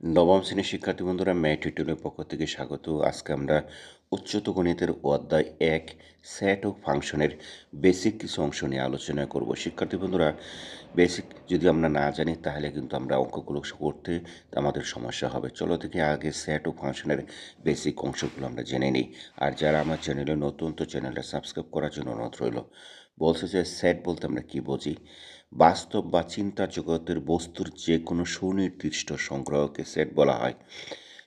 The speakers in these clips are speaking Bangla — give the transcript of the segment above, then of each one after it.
নবম শ্রেণির শিক্ষার্থী বন্ধুরা ম্যাথ টিউটোরিয়ালের পক্ষ থেকে স্বাগত। আজকে আমরা উচ্চত গণিতের অধ্যায় এক সেট ও ফাংশনের বেসিক কিছু অংশ নিয়ে আলোচনা করব। শিক্ষার্থী বন্ধুরা বেসিক যদি আমরা না জানি, তাহলে কিন্তু আমরা অঙ্কগুলো করতে আমাদের সমস্যা হবে। চলো থেকে আগে সেট ও ফাংশনের বেসিক অংশগুলো আমরা জেনে নিই। আর যারা আমার চ্যানেলে নতুন, তো চ্যানেলটা সাবস্ক্রাইব করার জন্য অনুরোধ রইল। বলছে যে সেট বলতে আমরা কি বুঝি? বাস্তব বা চিন্তা জগতের বস্তুর যে কোনো সুনির্দিষ্ট সংগ্রহকে সেট বলা হয়।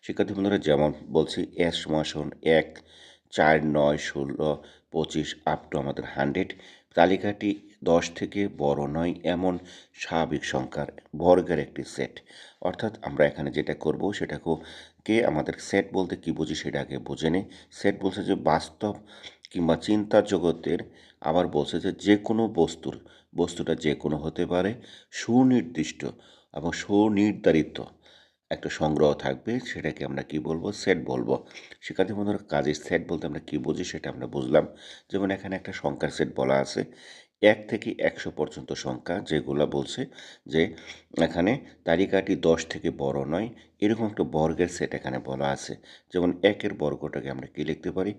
শিক্ষার্থী বন্ধুরা, যেমন বলছি, এস সমাসন এক, চার, নয়, ষোলো, পঁচিশ আপ টু আমাদের হান্ড্রেড তালিকাটি দশ থেকে বড় নয়, এমন স্বাভাবিক সংখ্যার বর্গের একটি সেট অর্থাৎ আমরা এখানে যেটা করব, সেটাকে কে আমাদের সেট বলতে কি বুঝি সেটাকে বুঝে নিই সেট বলছে যে বাস্তব কিংবা চিন্তা জগতের আবার বলছে যে যে কোনো বস্তুর বস্তুটা যে কোনো হতে পারে, সুনির্দিষ্ট এবং সুনির্ধারিত একটা সংগ্রহ থাকবে, সেটাকে আমরা কি বলব? সেট বলব। শিক্ষার্থী বন্ধুরা, কাজের সেট বলতে আমরা কি বুঝি সেটা আমরা বুঝলাম। যেমন এখানে একটা সংখ্যার সেট বলা আছে। এক থেকে একশো পর্যন্ত সংখ্যা যেগুলো বলছে যে এখানে তালিকাটি দশ থেকে বড় নয়, এরকম একটা বর্গের সেট এখানে বলা আছে। যেমন একের বর্গটাকে আমরা কী লিখতে পারি?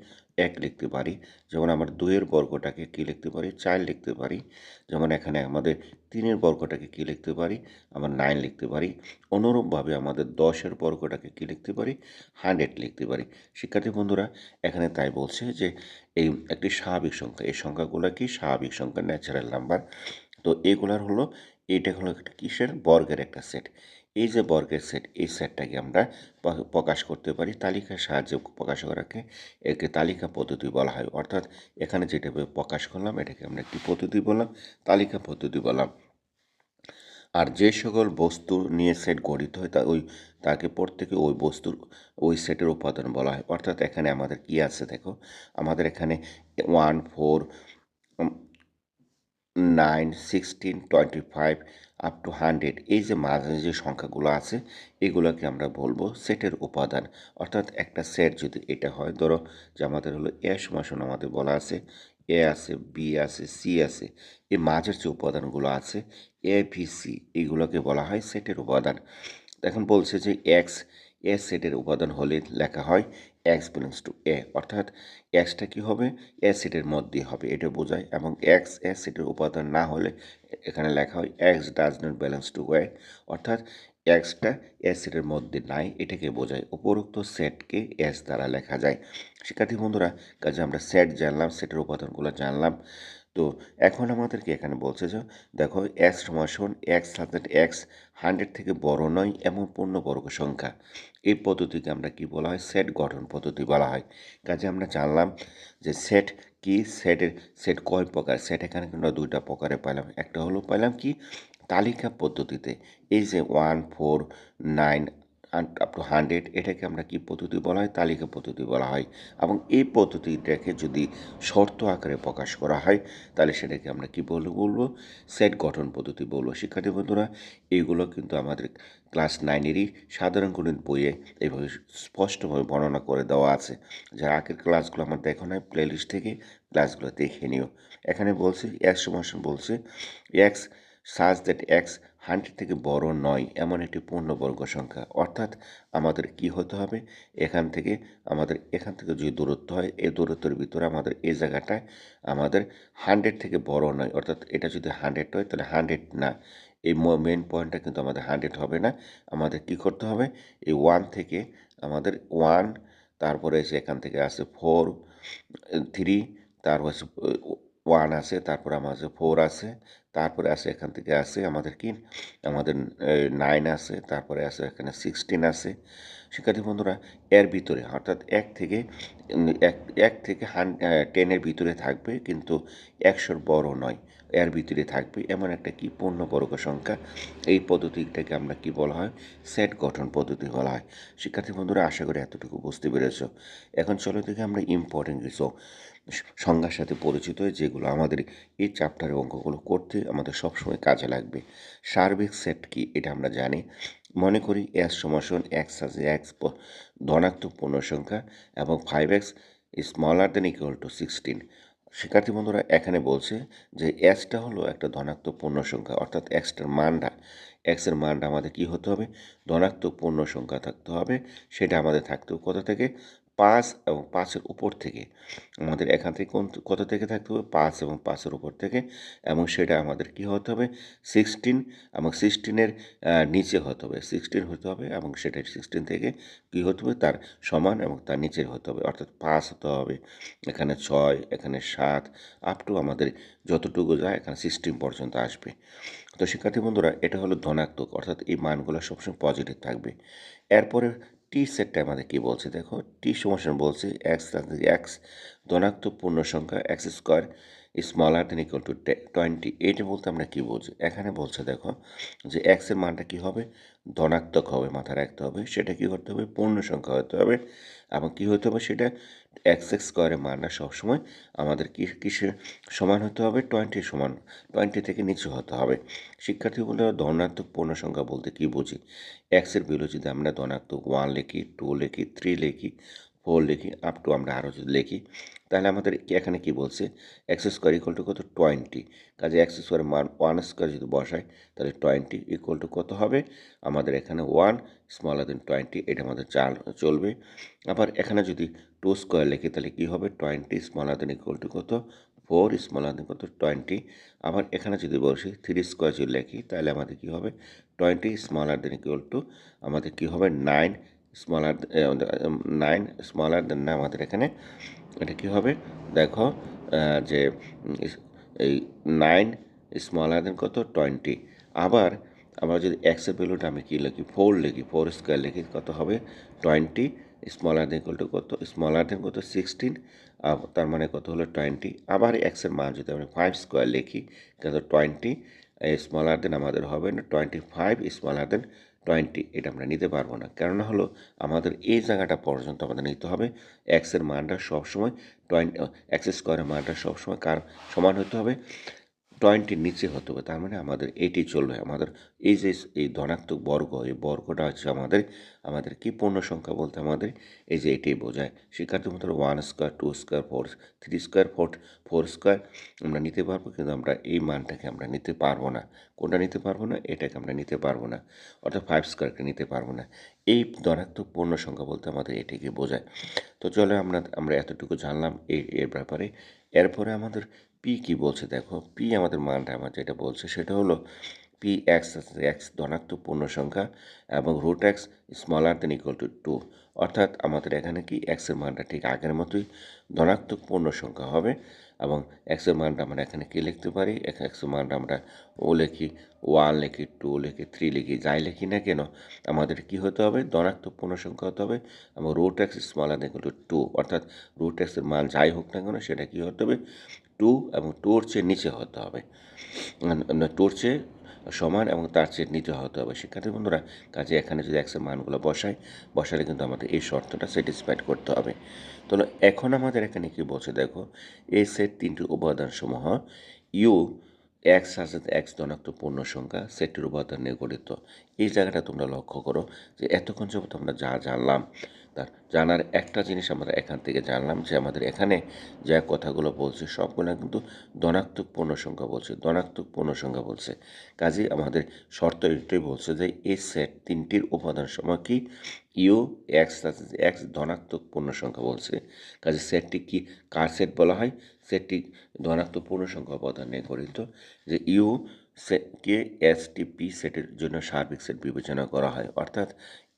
এক লিখতে পারি। যেমন আমরা দুইয়ের বর্গটাকে কী লিখতে পারি? চার লিখতে পারি। যেমন এখানে আমাদের তিনের বর্গটাকে কী লিখতে পারি? আমরা নাইন লিখতে পারি। অনুরূপভাবে আমাদের দশের বর্গটাকে কী লিখতে পারি? হান্ড্রেড লিখতে পারি। শিক্ষার্থী বন্ধুরা, এখানে তাই বলছে যে এই একটি স্বাভাবিক সংখ্যা, এই সংখ্যাগুলো কি? স্বাভাবিক সংখ্যা ন্যাচারাল নাম্বার তো এগুলার হলো, এইটা হলো একটা কিসের? বর্গের একটা সেট এই যে বর্গের সেট এই সেটটাকে আমরা প্রকাশ করতে পারি, তালিকার সাহায্যে প্রকাশ করাকে একে তালিকা পদ্ধতি বলা হয়। অর্থাৎ এখানে যেটা প্রকাশ করলাম, এটাকে আমরা একটি পদ্ধতি বললাম, তালিকা পদ্ধতি বললাম। আর যে সকল বস্তু নিয়ে সেট গঠিত হয়, তা, ওই, তাকে প্রত্যেকে ওই বস্তুর, ওই সেটের উপাদান বলা হয়। অর্থাৎ এখানে আমাদের কি আছে দেখো? আমাদের এখানে one four nine sixteen twenty five up to hundred এই যে মাঝে যে সংখ্যাগুলো আছে, এগুলোকে আমরা বলব সেটের উপাদান। অর্থাৎ একটা সেট যদি এটা হয়, ধরো যে আমাদের হলো এ সমাসন আমাদের বলা আছে এ আছে বি আছে সি আছে, এই মাঝের যে উপাদানগুলো আছে এ ভি সি এইগুলোকে বলা হয় সেটের উপাদান। এখন বলছে যে এক্স এ সেটের উপাদান হলে লেখা হয় এক্স বিলংস টু এ। অর্থাৎ এক্সটা কী হবে? এ সেটের মধ্যে হবে, এটা বোঝায়। এবং এক্স এ সেটের উপাদান না হলে এখানে লেখা হয় x does not belongs to A অর্থাৎ এক্সটা এস সেটের মধ্যে নাই, এটাকে বোঝায় উপরোক্ত সেটকে এস দ্বারা লেখা যায়। শিক্ষার্থী বন্ধুরা, কাজে আমরা সেট জানলাম, সেটের উপাদানগুলো জানলাম। তো এখন আমাদেরকে এখানে বলছে যে, দেখো, এক্স সমাসন এক্স হান্ড্রেড এক্স হান্ড্রেড থেকে বড় নয়, এমন পূর্ণবর্গ সংখ্যা এই পদ্ধতিকে আমরা কি বলা হয়? সেট গঠন পদ্ধতি বলা হয়। কাজে আমরা জানলাম যে সেট কি? সেটের সেট কয় প্রকার? সেট এখানে আমরা দুইটা প্রকারে পাইলাম। একটা হলো পাইলাম কি? তালিকা পদ্ধতিতে। এই যে one four nine up to hundred এটাকে আমরা কি পদ্ধতি বলা হয়? তালিকা পদ্ধতি বলা হয়। এবং এই পদ্ধতিটাকে যদি শর্ত আকারে প্রকাশ করা হয়, তাহলে সেটাকে আমরা কি বলব বলব? সেট গঠন পদ্ধতি বলব। শিক্ষার্থী বন্ধুরা এইগুলো কিন্তু আমাদের ক্লাস নাইনেরই সাধারণ গণিত বইয়ে এইভাবে স্পষ্টভাবে বর্ণনা করে দেওয়া আছে। যারা আগের ক্লাসগুলো আমার দেখো নাই প্লেলিস্ট থেকে ক্লাসগুলো দেখে নিও। এখানে বলছে এক্স সমাসন বলছে x such that x hundred থেকে বড় নয় এমন একটি পূর্ণবর্গ সংখ্যা। অর্থাৎ আমাদের কি হতে হবে? এখান থেকে আমাদের, এখান থেকে যদি দূরত্ব হয়, এই দূরত্বের ভিতরে আমাদের এই জায়গাটায় আমাদের হান্ড্রেড থেকে বড় নয়। অর্থাৎ এটা যদি হান্ড্রেড হয়, তাহলে হান্ড্রেড না। এই মেন পয়েন্টটা কিন্তু আমাদের হান্ড্রেড হবে না। আমাদের কি করতে হবে? এই ওয়ান থেকে আমাদের ওয়ান তারপরে এসে এখান থেকে আসে ফোর থ্রি তারপর ওয়ান আছে, তারপর আছে ফোর আছে, তারপরে আছে এখান থেকে আছে আমাদের কি? আমাদের নাইন আছে, তারপরে আছে এখানে সিক্সটিন আছে। শিক্ষার্থী বন্ধুরা, এর ভিতরে, অর্থাৎ এক থেকে এক এক থেকে হান টেনের ভিতরে থাকবে, কিন্তু একশোর বড় নয়, এর ভিতরে থাকবে এমন একটা কি পূর্ণবর্গ সংখ্যা। এই পদ্ধতিটাকে আমরা কি বলা হয়? সেট গঠন পদ্ধতি বলা হয়। শিক্ষার্থী বন্ধুরা, আশা করি এতটুকু বুঝতে পেরেছ। এখন চলো দেখে আমরা ইম্পর্টেন্ট কিছু সংজ্ঞার সাথে পরিচিত যেগুলো আমাদের এই চ্যাপ্টারের অঙ্কগুলো করতে আমাদের সবসময় কাজে লাগবে। সার্বিক সেট কি, এটা আমরা জানি। মনে করি এস সমাসন এক্স আছে এক্স ধনাত্মক পূর্ণ সংখ্যা এবং five x smaller than equal to sixteen. শিক্ষার্থী বন্ধুরা, এখানে বলছে যে এক্সটা হলো একটা ধনাত্মক পূর্ণ সংখ্যা অর্থাৎ এক্সটার মানটা। এক্সের মানটা আমাদের কি হতে হবে? ধনাত্মক পূর্ণ সংখ্যা থাকতে হবে, সেটা আমাদের থাকতে কোথা থেকে? পাঁচ এবং পাঁচের উপর থেকে। আমাদের এখান থেকে কোন কত থেকে থাকতে হবে? পাঁচ এবং পাঁচের উপর থেকে। এবং সেটা আমাদের কি হতে হবে? সিক্সটিন এবং সিক্সটিনের নিচে হতে হবে। সিক্সটিন হতে হবে এবং সেটা সিক্সটিন থেকে কী হতে হবে? তার সমান এবং তার নিচের হতে হবে। অর্থাৎ পাঁচ হতে হবে। এখানে ছয়, এখানে সাত আপ টু আমাদের যতটুকু যায় এখানে সিক্সটিন পর্যন্ত আসবে। তো শিক্ষার্থী বন্ধুরা, এটা হলো ধনাত্মক। অর্থাৎ এই মানগুলো সবসময় পজিটিভ থাকবে। এরপরে টি সেটটা আমাদের কী বলছে দেখো? টি সমস্যা বলছে এক্স এক্স ধনাত্মক পূর্ণ সংখ্যা x square smaller than equal to twenty এইটা বলতে আমরা কী বলছি এখানে বলছে দেখো যে এক্সের মানটা কী হবে? ধনাত্মক হবে, মাথায় রাখতে হবে। সেটা কী করতে হবে? পূর্ণ সংখ্যা হতে হবে। এবং কী হতে হবে সেটা? এক্স এক্স স্কোয়ারের মানটা সবসময় আমাদের কি, কিসের সমান হতে হবে? টোয়েন্টি সমান। টোয়েন্টি থেকে নিচু হতে হবে। শিক্ষার্থী বলে ধনাত্মক পূর্ণ সংখ্যা বলতে কী বুঝি? এক্সের ভ্যালু যদি আমরা ধনাত্মক ওয়ান লিখি টু লিখি থ্রি লিখি ফোর লিখি আপ টু আমরা আরও যদি লিখি তাহলে আমাদের এখানে কি বলছে? এক্স স্কোয়ার ইকুয়াল টু কত? টোয়েন্টি কাজে এক্স স্কোয়ার মান ওয়ান স্কোয়ার যদি বসায় তাহলে টোয়েন্টি ইকুয়াল টু কত হবে? আমাদের এখানে ওয়ান স্মলার দেন টোয়েন্টি এটা আমাদের চাল চলবে। আবার এখানে যদি টু স্কোয়ার লিখি, তাহলে কী হবে? Twenty smaller than equal to কত? ফোর স্মলার দেন কত? টোয়েন্টি আবার এখানে যদি বসি থ্রি স্কোয়ার যদি লিখি, তাহলে আমাদের কী হবে? Twenty smaller than equal to আমাদের কী হবে? Nine smaller nine smaller than না আমাদের এখানে। এটা কী হবে? দেখো যে এই নাইন স্মলার দেন কত? টোয়েন্টি আবার আমরা যদি এক্সের ভ্যালুটা আমি কী লিখি? ফোর লিখি। ফোর স্কোয়ার লিখি, কত হবে? টোয়েন্টি স্মলার দেন কত? স্মলার দেন কত? সিক্সটিন তার মানে কত হলো? টোয়েন্টি আবার এক্সের মান যদি আমি ফাইভ স্কোয়ার লিখি কত টোয়েন্টি স্মলার দেন আমাদের হবে না? Twenty five smaller than twenty, এটা আমরা নিতে পারব না। কেননা হলো, আমাদের এই জায়গাটা পর্যন্ত আমাদের নিতে হবে। এক্সের মানটা সবসময় টোয়েন্টি এক্স স্কোয়ারের মানটা সবসময় কার সমান হতে হবে? টোয়েন্টির নিচে হতে হবে, তার মানে আমাদের এটি চলবে। আমাদের এই যে এই ধনাত্মক বর্গ, এই বর্গটা হচ্ছে আমাদের আমাদের কি পূর্ণ সংখ্যা বলতে আমাদের? এই যে এটাই বোঝায়। শিক্ষার্থী মতো one square two square four three square four four square আমরা নিতে পারব, কিন্তু আমরা এই মানটাকে আমরা নিতে পারব না। কোনটা নিতে পারব না? এটাকে আমরা নিতে পারব না। অর্থাৎ ফাইভ স্কোয়ারকে নিতে পারব না। এই ধনাত্মক পূর্ণ সংখ্যা বলতে আমাদের এটিকে বোঝায়। তো চলে আমরা আমরা এতটুকু জানলাম এই এর ব্যাপারে। এরপরে আমাদের পি কি বলছে দেখো? পি আমাদের মানটা আমার যেটা বলছে সেটা হলো পি এক্স এক্স ধনাত্মক পূর্ণ সংখ্যা এবং root x smaller than equal to two অর্থাৎ আমাদের এখানে কি এক্সের মানটা ঠিক আগের মতোই ধনাত্মক পূর্ণ সংখ্যা হবে এবং এক্সের মানটা আমরা এখানে কী লিখতে পারি? এক্সের মানটা আমরা ও লিখি ওয়ান লিখি টু লিখি থ্রি লিখি, যাই লিখি না কেন আমাদের কি হতে হবে? ধনাত্মক পূর্ণ সংখ্যা হতে হবে এবং root x smaller than equal to two অর্থাৎ রুট এক্সের মান যাই হোক না কেন সেটা কী হতে হবে? টু এবং টুর চেয়ে নিচে হতে হবে। টুর চেয়ে সমান এবং তার চেয়ে নিচে হতে হবে। শিক্ষার্থী বন্ধুরা, কাজে এখানে যদি এক্সের মানগুলো বসাই, বসালে কিন্তু আমাদের এই শর্তটা স্যাটিসফাইড করতে হবে। তো এখন আমাদের এখানে কি বলছে দেখো এই সেট তিনটি উপাদান সমূহ ইউ এক্স আছে এক্স ধনাত্মক পূর্ণ সংখ্যা সেটের উপাদান নিয়ে গঠিত। এই জায়গাটা তোমরা লক্ষ্য করো যে এতক্ষণ যাবত আমরা যা জানলাম তার। জানার একটা জিনিস আমরা এখান থেকে জানলাম যে আমাদের এখানে যা কথাগুলো বলছে সবগুলো কিন্তু ধনাত্মক পূর্ণ সংখ্যা বলছে, ধনাত্মক পূর্ণ সংখ্যা বলছে। কাজে আমাদের শর্ত এটাই বলছে যে এই সেট তিনটির উপাদান সময় কি? ইউ, এক্স এক্স ধনাত্মক পূর্ণ সংখ্যা বলছে। কাজে সেটটি কি কার সেট বলা হয়? সেটটি ধনাত্মক পূর্ণ সংখ্যা উপাদান নিয়ে গঠিত যে U K S T P সেটের জন্য সার্বিক সেট বিবেচনা করা হয়। অর্থাৎ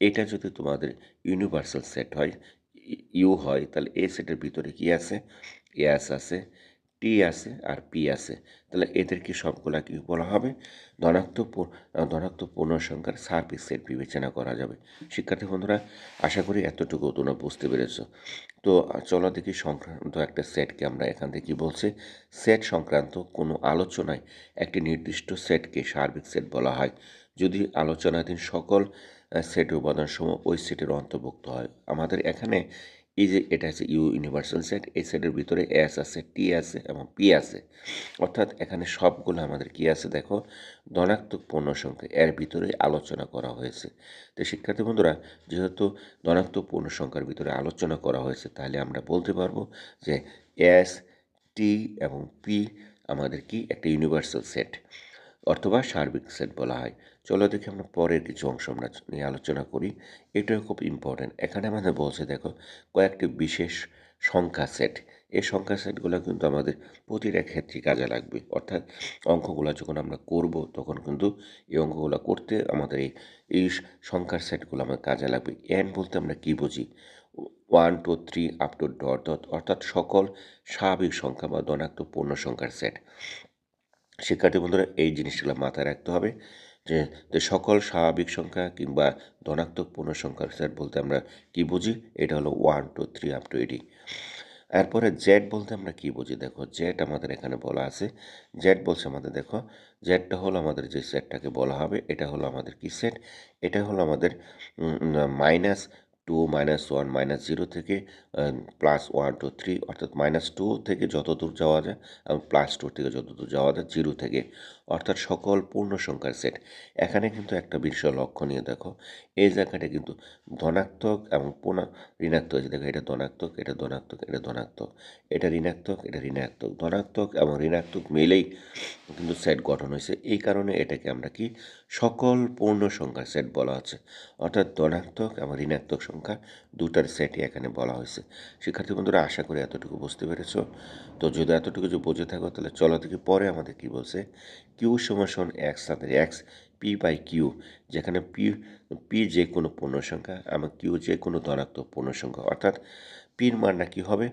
এটা যদি তোমাদের ইউনিভার্সাল সেট হয়, ইউ হয়, তাহলে এ সেটের ভিতরে কি আছে? এস আছে টি আছে আর পি আছে। তাহলে এদেরকে সবগুলা কি বলা হবে? ধনাত্মক ধনাত্মক পূর্ণ সংখ্যার সার্ভিস সেট বিবেচনা করা যাবে। শিক্ষার্থী বন্ধুরা, আশা করি এতটুকু তোমরা বুঝতে পেরেছ। তো চলো দেখি সংক্রান্ত একটা সেটকে আমরা এখান থেকে বলছে। সেট সংক্রান্ত কোনো আলোচনায় একটি নির্দিষ্ট সেটকে সার্বিক সেট বলা হয়। যদি আলোচনাধীন সকল সেটের উপাদানসমূহ ওই সেটের অন্তর্ভুক্ত হয়। আমাদের এখানে এই যে এটা আছে ইউ ইউনিভার্সাল সেট, এই সেটের ভিতরে এস আছে টি আছে এবং পি আছে। অর্থাৎ এখানে সবগুলো আমাদের কি আছে দেখো? ধনাত্মক পূর্ণ সংখ্যা এর ভিতরে আলোচনা করা হয়েছে। তো শিক্ষার্থী বন্ধুরা, যেহেতু ধনাত্মক পূর্ণ সংখ্যার ভিতরে আলোচনা করা হয়েছে, তাহলে আমরা বলতে পারব যে এস, টি এবং পি আমাদের কি? একটা ইউনিভার্সাল সেট অথবা সার্বিক সেট বলা হয়। চলো দেখি আমরা পরের কিছু অংশ আমরা নিয়ে আলোচনা করি। এটাও খুব ইম্পর্ট্যান্ট এখানে আমাদের বলছে, দেখো, কয়েকটি বিশেষ সংখ্যা সেট এই সংখ্যা সেটগুলো কিন্তু আমাদের প্রতিটা ক্ষেত্রে কাজে লাগবে। অর্থাৎ অঙ্কগুলো যখন আমরা করব, তখন কিন্তু এই অঙ্কগুলো করতে আমাদের এই এই সংখ্যার সেটগুলো আমাদের কাজে লাগবে। এন বলতে আমরা কী বুঝি? One two three up to dot dot অর্থাৎ সকল স্বাভাবিক সংখ্যা বা ধনাত্মক পূর্ণ সংখ্যার সেট শিক্ষার্থী বন্ধুরা, এই জিনিসগুলো মাথায় রাখতে হবে। যে সকল স্বাভাবিক সংখ্যা কিংবা ধনাত্মক পূর্ণ সংখ্যার সেট বলতে আমরা কি বুঝি? এটা হলো one two three up to eighty এরপরে জেড বলতে আমরা কি বুঝি? দেখো জেড আমাদের এখানে বলা আছে। জেড বলছে আমাদের, দেখো জেডটা হলো আমাদের যে সেটটাকে বলা হবে, এটা হলো আমাদের কি সেট এটা হলো আমাদের minus two minus one minus zero থেকে প্লাস ওয়ান টু থ্রি অর্থাৎ মাইনাস টু থেকে যত দূর যাওয়া যায়, এবং প্লাস টু থেকে যত দূর যাওয়া যায় জিরো থেকে, অর্থাৎ সকল পূর্ণ সংখ্যার সেট এখানে কিন্তু একটা বিষয় লক্ষণীয় দেখো, এই জায়গাটা কিন্তু ধনাত্মক এবং পুনঃ ঋণাত্মক আছে দেখো এটা ধনাত্মক এটা ধনাত্মক এটা ধনাত্মক, এটা ঋণাত্মক এটা ঋণাত্মক, ধনাত্মক এবং ঋণাত্মক মিলেই কিন্তু সেট গঠন হয়েছে। এই কারণে এটাকে আমরা কি সকল পূর্ণ সংখ্যার সেট বলা হচ্ছে অর্থাৎ ধনাত্মক এবং ঋণাত্মক সংখ্যা দুটার সেটই এখানে বলা হয়েছে। শিক্ষার্থী বন্ধুরা, আশা করি এতটুকু বুঝতে পেরেছ। তো যদি এতটুকু যদি বুঝে থাকো, তাহলে চলো থেকে পরে আমাদের কি বলছে। কিউ সমাসন এক্স তাদের এক্স পি বাই কিউ যেখানে পি পি যে কোনো পূর্ণ সংখ্যা এবং কিউ যে কোনো ধনাত্মক পূর্ণ সংখ্যা অর্থাৎ পির মানটা কী হবে?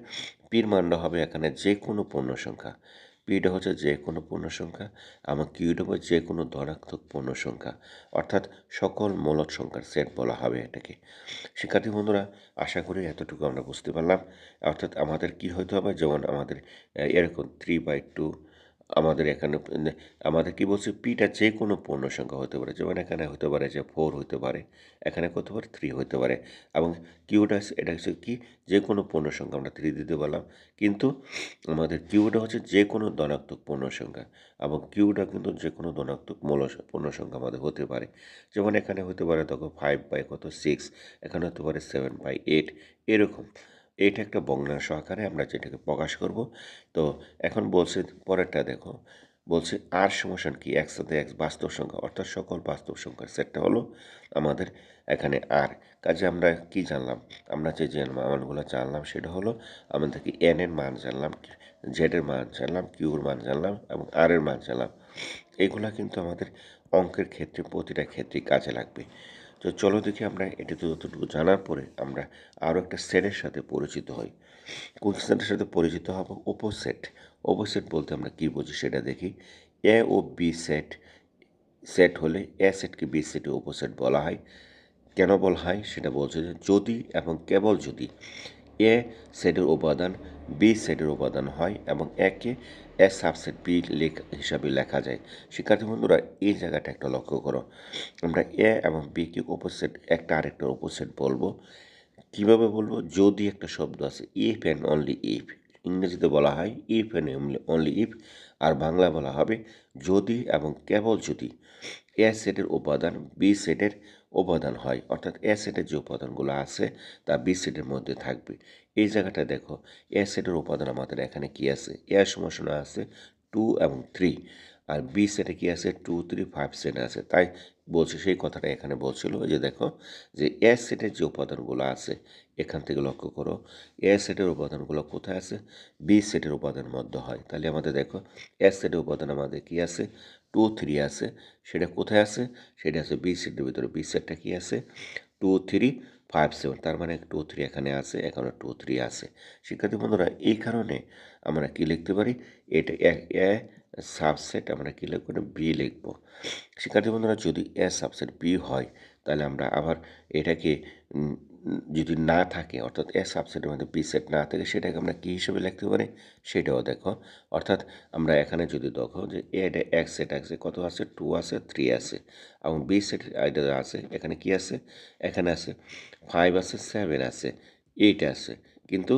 পির মানটা হবে এখানে যে কোনো পূর্ণ সংখ্যা পিটা হচ্ছে যে কোনো পূর্ণ সংখ্যা, এবং কিউটা হবে যে কোনো ধনাত্মক পূর্ণ সংখ্যা, অর্থাৎ সকল মূলদ সংখ্যার সেট বলা হবে এটাকে। শিক্ষার্থী বন্ধুরা, আশা করি এতটুকু আমরা বুঝতে পারলাম। অর্থাৎ আমাদের কি হতে হবে? যেমন আমাদের, এরকম থ্রি বাই টু আমাদের এখানে আমাদের কি বলছে পিটা যে কোনো পূর্ণ সংখ্যা হতে পারে, যেমন এখানে হতে পারে যে ফোর হতে পারে, এখানে কত পারে থ্রি হতে পারে, এবং কিউটা এটা হচ্ছে কি যে কোনো পূর্ণ সংখ্যা, আমরা থ্রি দিতে পারলাম, কিন্তু আমাদের কিউটা হচ্ছে যে কোনো ধনাত্মক পূর্ণ সংখ্যা, এবং কিউটা কিন্তু যে কোনো ধনাত্মক মূল পূর্ণ সংখ্যা আমাদের হতে পারে, যেমন এখানে হতে পারে তখন ফাইভ বাই কত সিক্স এখানে হতে পারে সেভেন বাই এইট এরকম এটা একটা বংনাংশ আকারে আমরা যেটাকে প্রকাশ করব। তো এখন বলছে, পরেরটা দেখো, বলছে আর সমস্যান কি? একসাথে এক বাস্তব সংখ্যা, অর্থাৎ সকল বাস্তব সংখ্যার সেটটা হলো আমাদের এখানে আর। কাজে আমরা কি জানলাম? আমরা যে যে মানগুলো জানলাম সেটা হলো আমাদের কি এন এর মান জানলাম জেডের মান জানলাম কিউর মান জানলাম এবং আর এর মান জানলাম। এগুলা কিন্তু আমাদের অঙ্কের ক্ষেত্রে, প্রতিটা ক্ষেত্রেই কাজে লাগবে। তো চলো দেখি আমরা এটা যতটুকু জানার পরে আমরা আরও একটা সেটের সাথে পরিচিত হই। কোন সেটের সাথে পরিচিত হব? ওপোসেট ওপোসেট বলতে আমরা কী বুঝি সেটা দেখি। এ ও বি সেট সেট হলে এ সেটকে বি সেটে ওপোসেট বলা হয়। কেন বলা হয় সেটা বলছে যে যদি এবং কেবল যদি এ সেটের উপাদান বি সেটের উপাদান হয় এবং একে এ সাবসেট বি লেখ হিসাবে লেখা যায়। শিক্ষার্থী বন্ধুরা, এই জায়গাটা একটা লক্ষ্য করো। আমরা এ এবং বিকে অপোসিট একটা আরেকটা অপোসিট বলব। কীভাবে বলব? যদি একটা শব্দ আছে ইফ অ্যান্ড অনলি ইফ ইংরেজিতে বলা হয় ইফ অ্যান্ড অনলি ইফ আর বাংলা বলা হবে, যদি এবং কেবল যদি এ সেটের উপাদান বি সেটের উপাদান হয়। অর্থাৎ এ সেটের যে উপাদানগুলো আছে, তা বি সেটের মধ্যে থাকবে। এই জায়গাটা দেখো সেটের উপাদান আমাদের এখানে কি আছে? এ সমস্যা আছে টু এবং থ্রি আর বি সেটে কি আছে? টু থ্রি ফাইভ সেট আছে। তাই বলছে, সেই কথাটা এখানে বলছিল যে দেখো, যে এ সেটের যে উপাদানগুলো আছে, এখান থেকে লক্ষ্য করো এ সেটের উপাদানগুলো কোথায় আছে? বি সেটের উপাদানের মধ্যে হয়। তাহলে আমাদের দেখো এ সেটের উপাদান আমাদের কি আছে? টু থ্রি আছে। সেটা কোথায় আছে? সেটা আছে বি সেটের ভিতরে। বি সেটটা কি আছে? টু থ্রি ফাইভ সেভেন তার মানে টু থ্রি এখানে আছে, এখানে টু থ্রি আছে। শিক্ষার্থী বন্ধুরা, এই কারণে আমরা কি লিখতে পারি? এটা এ সাবসেট আমরা কী লিখব? বি লিখব। শিক্ষার্থী বন্ধুরা, যদি এ সাবসেট বি হয়, তাহলে আমরা আবার এটাকে যদি না থাকে, অর্থাৎ এ সাবসেটের মধ্যে বি সেট না থাকে, সেটাকে আমরা কী হিসেবে লিখতে পারি? সেটাও দেখো। অর্থাৎ আমরা এখানে যদি দেখো যে এটা এক সেট আছে, কত আছে? টু আছে থ্রি আছে। এবং বি সেট এটা আছে, এখানে কি আছে? এখানে আছে ফাইভ আছে সেভেন আছে এইট আছে। কিন্তু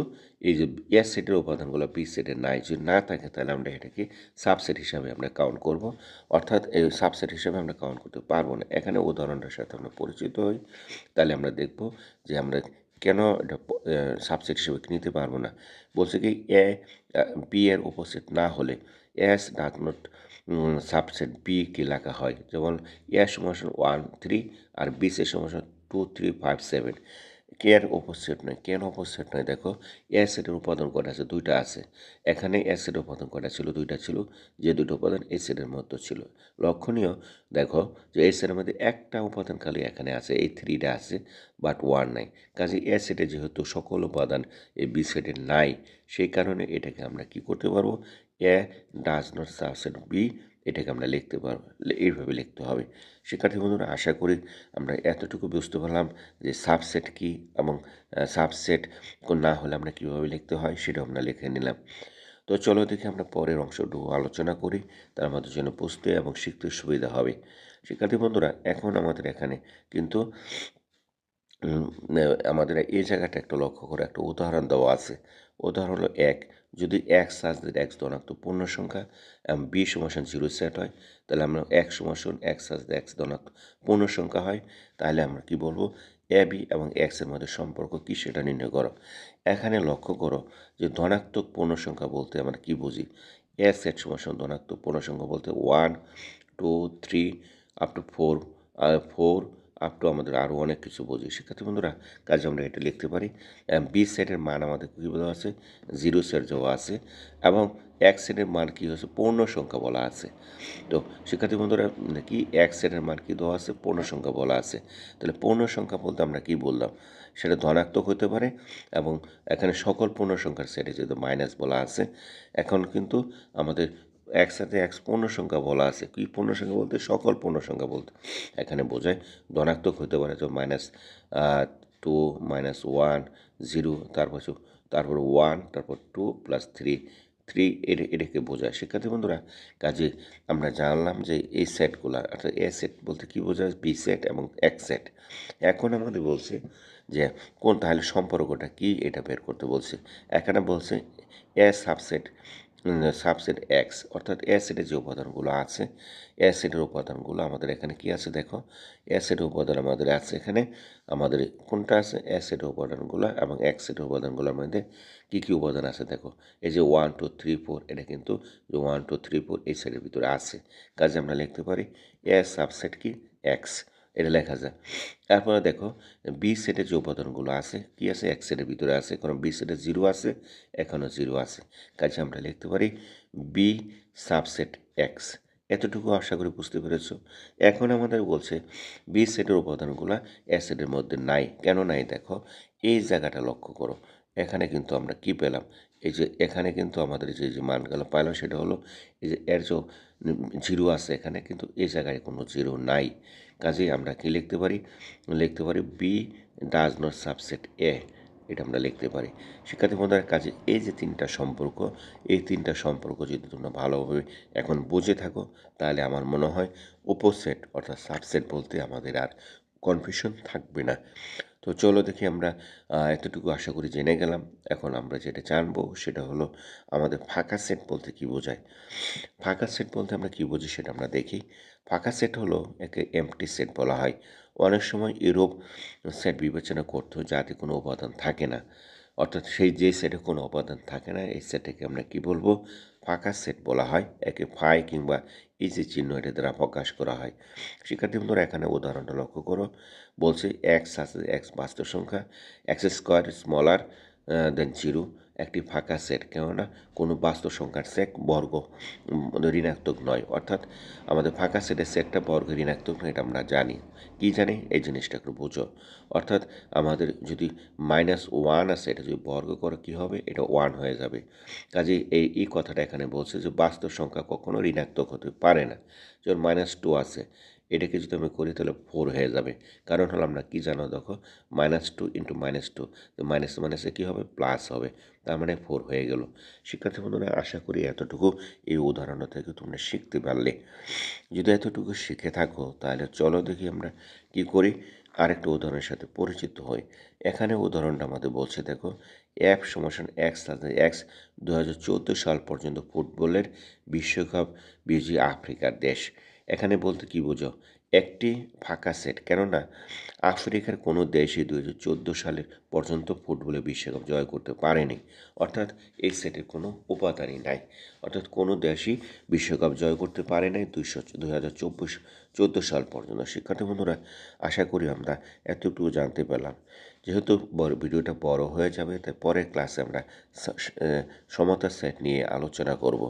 এই যে এস সেটের উপাদানগুলো বি সেটের নাই, যদি না থাকে তাহলে আমরা এটাকে সাবসেট হিসাবে আমরা কাউন্ট করব। অর্থাৎ এই সাবসেট হিসাবে আমরা কাউন্ট করতে পারব না। এখানে উদাহরণটার সাথে আমরা পরিচিত হই। তাহলে আমরা দেখব যে আমরা কেন এটা সাবসেট হিসেবে নিতে পারব না। বলছে কি এ বি এর উপস্থিত না হলে এস ডাক নট সাবসেট বি কে লেখা হয়। যেমন এ সমান ওয়ান থ্রি আর বি সে সমান টু থ্রি ফাইভ সেভেন কে এর অপোজিট নয়, কেন অপোজিট নয়? দেখো সেটের উপাদান কটা আছে? দুইটা আছে। এখানে সেটের উপাদান কটা ছিল? দুইটা ছিল। যে দুটো উপাদান এই সেটের মধ্যে ছিল। লক্ষণীয়, দেখো, যে এই সেটের মধ্যে একটা উপাদান খালি এখানে আছে, এই থ্রিটা আছে, বাট ওয়ান নাই। কাজে সেটে যেহেতু সকল উপাদান এই বি সেটের নাই, সেই কারণে এটাকে আমরা কি করতে পারব? A, does not subset B এটাকে আমরা লিখতে পারব এইভাবে লিখতে হবে। শিক্ষার্থী বন্ধুরা, আশা করি আমরা এতটুকু বুঝতে পারলাম যে সাবসেট কি এবং সাবসেট না হলে আমরা কীভাবে লিখতে হয় সেটা আমরা লিখে নিলাম। তো চলো দেখি আমরা পরের অংশটুকু আলোচনা করি, তার আমাদের জন্য বুঝতে এবং শিখতে সুবিধা হবে। শিক্ষার্থী বন্ধুরা, এখন আমাদের এখানে কিন্তু আমাদের এই জায়গাটা একটা লক্ষ্য করে একটা উদাহরণ দেওয়া আছে। উদাহরণ হলো এক। যদি এক্স সাজদের এক্স ধনাত্মক পূর্ণ সংখ্যা এবং বি সমাসন জিরো সেট হয়, তাহলে আমরা এক সমাসন এক্স সাজদের এক্স ধনাত্মক পূর্ণ সংখ্যা হয়, তাহলে আমরা কি বলব? এ, বি এবং এক্সের মধ্যে সম্পর্ক কী সেটা নির্ণয় করো। এখানে লক্ষ্য করো যে ধনাত্মক পূর্ণ সংখ্যা বলতে আমরা কি বুঝি? এ, সেট সমাসন ধনাত্মক পূর্ণ সংখ্যা বলতে one two three up to four four up to আমাদের আরও অনেক কিছু বুঝি। শিক্ষার্থী বন্ধুরা, কাজে আমরা এটা লিখতে পারি। বি সেটের মান আমাদের কী বলা আছে? জিরো সেট দেওয়া আছে এবং এক সেটের মান কী হচ্ছে? পূর্ণ সংখ্যা বলা আছে। তো শিক্ষার্থী বন্ধুরা, কি? এক সেটের মান কী দেওয়া আছে? পূর্ণ সংখ্যা বলা আছে। তাহলে পূর্ণ সংখ্যা বলতে আমরা কী বললাম? সেটা ধনাত্মক হতে পারে এবং এখানে সকল পূর্ণ সংখ্যার সেটে যেহেতু মাইনাস বলা আছে, এখন কিন্তু আমাদের একসাথে এক পূর্ণ সংখ্যা বলা আছে। কি পূর্ণ সংখ্যা বলতে? সকল পূর্ণ সংখ্যা বলতে। এখানে বোঝায় ধনাত্মক হতে পারে তো minus two minus one zero তারপর তারপর ওয়ান তারপর টু প্লাস থ্রি থ্রি এটা এটাকে বোঝায়। শিক্ষার্থী বন্ধুরা, কাজে আমরা জানলাম যে এই সেটগুলো অর্থাৎ এ সেট বলতে কী বোঝায়? বি সেট এবং এক সেট এখন আমাদের বলছে যে কোন, তাহলে সম্পর্কটা কি? এটা বের করতে বলছে। এখানে বলছে এ সাবসেট সাবসেট এক্স অর্থাৎ অ্যাসিডের যে উপাদানগুলো আছে অ্যাসিডের উপাদানগুলো আমাদের এখানে কি আছে দেখো? অ্যাসিডের উপাদান আমাদের আছে এখানে, আমাদের কোনটা আছে? অ্যাসিডের উপাদানগুলো এবং অ্যাক্সিডের উপাদানগুলোর মধ্যে কী কী উপাদান আছে দেখো? এই যে ওয়ান টু থ্রি ফোর এটা কিন্তু যে ওয়ান টু থ্রি ফোর এই সাইডের ভিতরে আছে। কাজে আমরা লিখতে পারি এ সাবসেট কি? এক্স এটা লেখা যায় তারপরে দেখো বি সেটের যে উপাদানগুলো আছে, কি আছে? এক সেটের ভিতরে আছে কারণ বি সেটে জিরো আছে, এখনও জিরো আছে। কাজে আমরা লিখতে পারি বি সাবসেট এক্স এতটুকু আশা করি বুঝতে পেরেছ? এখন আমাদের বলছে বি সেটের উপাদানগুলো এ সেটের মধ্যে নাই। কেন নাই? দেখো, এই জায়গাটা লক্ষ্য করো। এখানে কিন্তু আমরা কি পেলাম? এই যে এখানে কিন্তু আমাদের যে যে মানগুলো পাইলাম সেটা হলো, এই যে এর যে জিরো আছে এখানে, কিন্তু এই জায়গায় কোনো জিরো নাই। কাজেই আমরা কি লিখতে পারি? লিখতে পারি B does not subset A এটা আমরা লিখতে পারি। শিক্ষার্থী বন্ধুদের কাজে এই যে তিনটা সম্পর্ক, এই তিনটা সম্পর্ক যদি তোমরা ভালোভাবে এখন বুঝে থাকো, তাহলে আমার মনে হয় উপসেট অর্থাৎ সাবসেট বলতে আমাদের আর কনফিউশন থাকবে না। তো চলো দেখি আমরা এতটুকু আশা করি জেনে গেলাম। এখন আমরা যেটা জানব, সেটা হলো আমাদের ফাঁকা সেট বলতে কি বোঝায়। ফাঁকা সেট বলতে আমরা কি বুঝি সেটা আমরা দেখি। ফাঁকা সেট হলো একে এমটি সেট বলা হয়। অনেক সময় ইউরোপ সেট বিবেচনা করতো যাতে কোনো উপাদান থাকে না। অর্থাৎ সেই যে সেটে কোনো উপাদান থাকে না, এই সেটটাকে আমরা কি বলব? ফাঁকা সেট বলা হয়। একে ফাই কিংবা এই যে চিহ্ন এটা দ্বারা প্রকাশ করা হয়। শিক্ষার্থী বন্ধুরা, এখানে উদাহরণটা লক্ষ্য করো। বলছে এক্স আছে এক্স বাস্তব সংখ্যা x square smaller than zero একটি ফাঁকা সেট কেননা কোনো বাস্তব সংখ্যার সেট বর্গ ঋণাত্মক নয়। অর্থাৎ আমাদের ফাঁকা সেটের সেটটা বর্গ, ঋণাত্মক নয় এটা আমরা জানি। কি জানি? এই জিনিসটা একটু বুঝো। অর্থাৎ আমাদের যদি মাইনাস ওয়ান আছে, এটা যদি বর্গ করে কী হবে? এটা ওয়ান হয়ে যাবে। কাজে এই এই কথাটা এখানে বলছে যে বাস্তব সংখ্যা কখনো ঋণাত্মক হতে পারে না। যেমন মাইনাস টু আছে। এটাকে যদি আমি করি, তাহলে ফোর হয়ে যাবে। কারণ হলো আমরা কী জানো দেখো minus two into minus two তো মাইনাস মাইনাসে কী হবে? প্লাস হবে। তার মানে ফোর হয়ে গেল। শিক্ষার্থী বন্ধুরা, আশা করি এতটুকু এই উদাহরণ থেকে তোমরা শিখতে পারলে। যদি এতটুকু শিখে থাকো, তাহলে চলো দেখি আমরা কি করি? আরেকটা উদাহরণের সাথে পরিচিত হই। এখানে উদাহরণটা আমাদের বলছে দেখো এফ সমস্যান এক্স এক্স দু হাজার চৌদ্দ সাল পর্যন্ত ফুটবলের বিশ্বকাপ বিজয়ী আফ্রিকার দেশ। এখানে বলতে কি বোঝো? একটি ফাঁকা সেট। কেননা, আফ্রিকার কোনো দেশই দু হাজার চোদ্দ সালে পর্যন্ত ফুটবলে বিশ্বকাপ জয় করতে পারেনি। অর্থাৎ এই সেটের কোনো উপাদানই নাই। অর্থাৎ কোনো দেশই বিশ্বকাপ জয় করতে পারে নাই দুইশো দু হাজার চব্বিশ চোদ্দ সাল পর্যন্ত। শিক্ষার্থী বন্ধুরা, আশা করি আমরা এতটুকু জানতে পারলাম যেহেতু ভিডিওটা বড় হয়ে যাবে, তাই পরের ক্লাসে আমরা সমতা সেট নিয়ে আলোচনা করব।